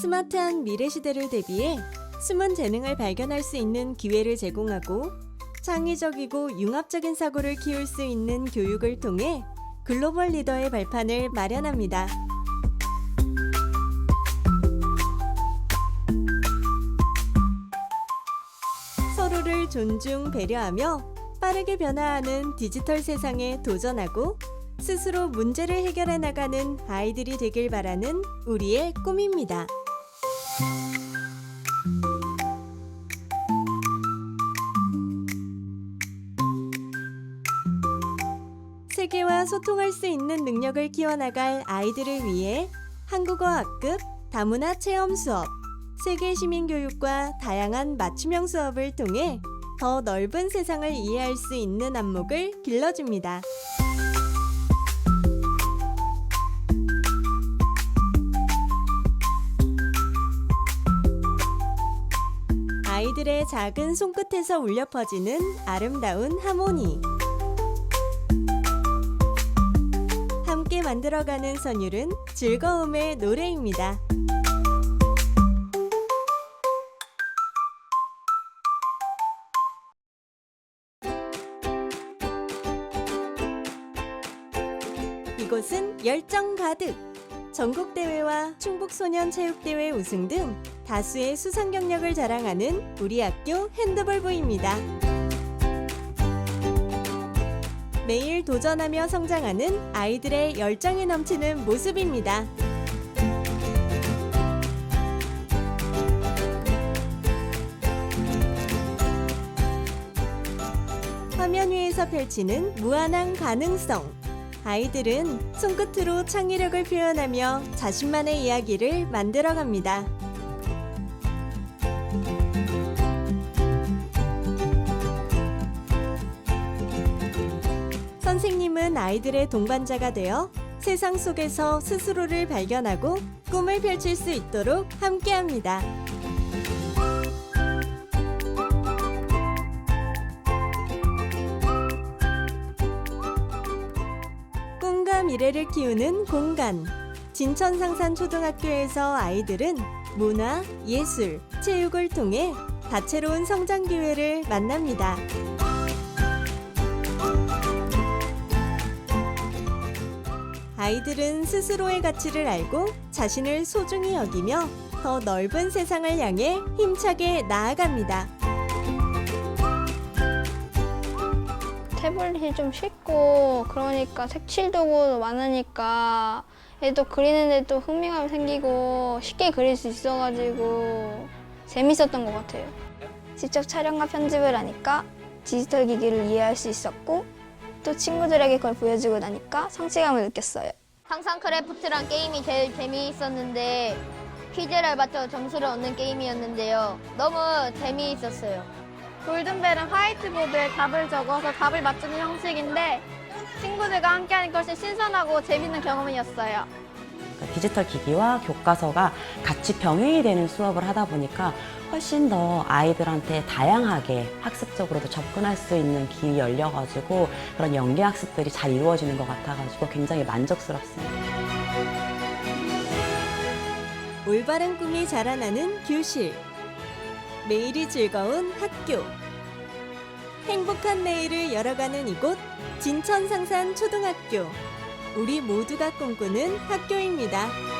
스마트한 미래 시대를 대비해 숨은 재능을 발견할 수 있는 기회를 제공하고 창의적이고 융합적인 사고를 키울 수 있는 교육을 통해 글로벌 리더의 발판을 마련합니다. 서로를 존중, 배려하며 빠르게 변화하는 디지털 세상에 도전하고 스스로 문제를 해결해 나가는 아이들이 되길 바라는 우리의 꿈입니다. 세계와 소통할 수 있는 능력을 키워나갈 아이들을 위해 한국어 학급, 다문화 체험 수업, 세계 시민 교육과 다양한 맞춤형 수업을 통해 더 넓은 세상을 이해할 수 있는 안목을 길러줍니다. 아이들의 작은 손끝에서 울려 퍼지는 아름다운 하모니. 함께 만들어가는 선율은 즐거움의 노래입니다. 이곳은 열정 가득! 전국대회와 충북소년체육대회 우승 등 다수의 수상 경력을 자랑하는 우리 학교 핸드볼부입니다. 매일 도전하며 성장하는 아이들의 열정이 넘치는 모습입니다. 화면 위에서 펼치는 무한한 가능성. 아이들은 손끝으로 창의력을 표현하며 자신만의 이야기를 만들어갑니다. 선생님은 아이들의 동반자가 되어 세상 속에서 스스로를 발견하고 꿈을 펼칠 수 있도록 함께합니다. 꿈과 미래를 키우는 공간. 진천상산초등학교에서 아이들은 문화, 예술, 체육을 통해 다채로운 성장 기회를 만납니다. 아이들은 스스로의 가치를 알고 자신을 소중히 여기며 더 넓은 세상을 향해 힘차게 나아갑니다. 태블릿이 좀 쉽고 그러니까 색칠 도구 많으니까 얘도 그리는데 또 흥미감이 생기고 쉽게 그릴 수 있어가지고 재밌었던 것 같아요. 직접 촬영과 편집을 하니까 디지털 기기를 이해할 수 있었고 또 친구들에게 그걸 보여주고 나니까 성취감을 느꼈어요. 상상 크래프트란 게임이 제일 재미있었는데 퀴즈를 맞춰 점수를 얻는 게임이었는데요. 너무 재미있었어요. 골든벨은 화이트보드에 답을 적어서 답을 맞추는 형식인데 친구들과 함께하니까 훨씬 신선하고 재밌는 경험이었어요. 그러니까 디지털 기기와 교과서가 같이 병행이 되는 수업을 하다 보니까 훨씬 더 아이들한테 다양하게 학습적으로도 접근할 수 있는 길이 열려가지고 그런 연계 학습들이 잘 이루어지는 것 같아가지고 굉장히 만족스럽습니다. 올바른 꿈이 자라나는 교실. 매일이 즐거운 학교. 행복한 내일을 열어가는 이곳 진천상산 초등학교. 우리 모두가 꿈꾸는 학교입니다.